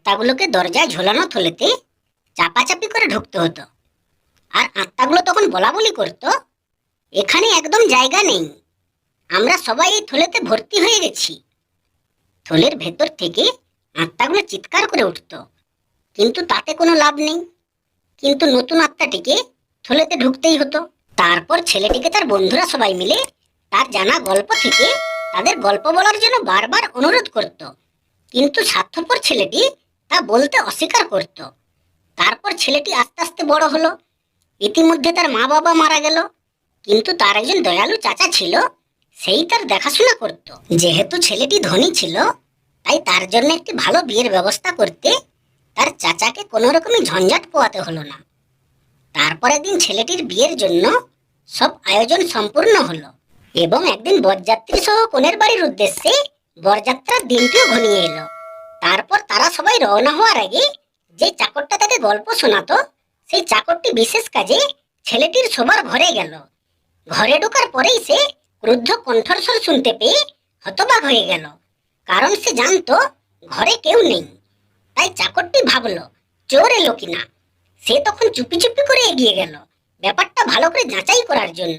আত্মাগুলোকে দরজায় ঝোলানো থলেতে চাপাচাপি করে ঢুকতে হতো। আর আত্মাগুলো তখন বলা বলি করতো, এখানে একদম জায়গা নেই। আমরা সবাই এই থলেতে ভর্তি হয়ে গেছি। থলের ভেতর থেকে আত্মাগুলো চিৎকার করে উঠতো, কিন্তু তাতে কোনো লাভ নেই। কিন্তু নতুন আত্মাটিকে থলেতে ঢুকতেই হতো। তারপর ছেলেটিকে তার বন্ধুরা সবাই মিলে তার জানা গল্প থেকে তাদের গল্প বলার জন্য বারবার অনুরোধ করত। কিন্তু স্বার্থপর ছেলেটি তা বলতে অস্বীকার করত। তারপর ছেলেটি আস্তে আস্তে বড় হলো। ইতিমধ্যে তার মা বাবা মারা গেল। কিন্তু তার একজন দয়ালু চাচা ছিল, সেই তার দেখাশোনা করত। যেহেতু ছেলেটি ধনী ছিল, তাই তার জন্য একটি ভালো বিয়ের ব্যবস্থা করতে তার চাচাকে কোনো রকমই ঝঞ্ঝাট পোয়াতে হলো না। তারপর একদিন ছেলেটির বিয়ের জন্য সব আয়োজন সম্পূর্ণ হলো এবং একদিন বরযাত্রী সহ কনের বাড়ির উদ্দেশ্যে বরযাত্রার দিনটিও ঘনিয়ে এলো। তারপর তারা সবাই রওনা হওয়ার আগে যে চাকরটা তাকে গল্প শোনাতো, সেই চাকরটি বিশেষ কাজে ছেলেটির সবার ঘরে গেল। ঘরে ঢোকার পরেই সে ক্রুদ্ধ কণ্ঠস্বর শুনতে পেয়ে হতবাক হয়ে গেল। কারণ সে জানতো, ঘরে কেউ নেই। তাই চাকরটি ভাবলো, চোর এলো কিনা? সে তখন চুপি চুপি করে এগিয়ে গেল। ব্যাপারটা ভালো করে যাচাই করার জন্য।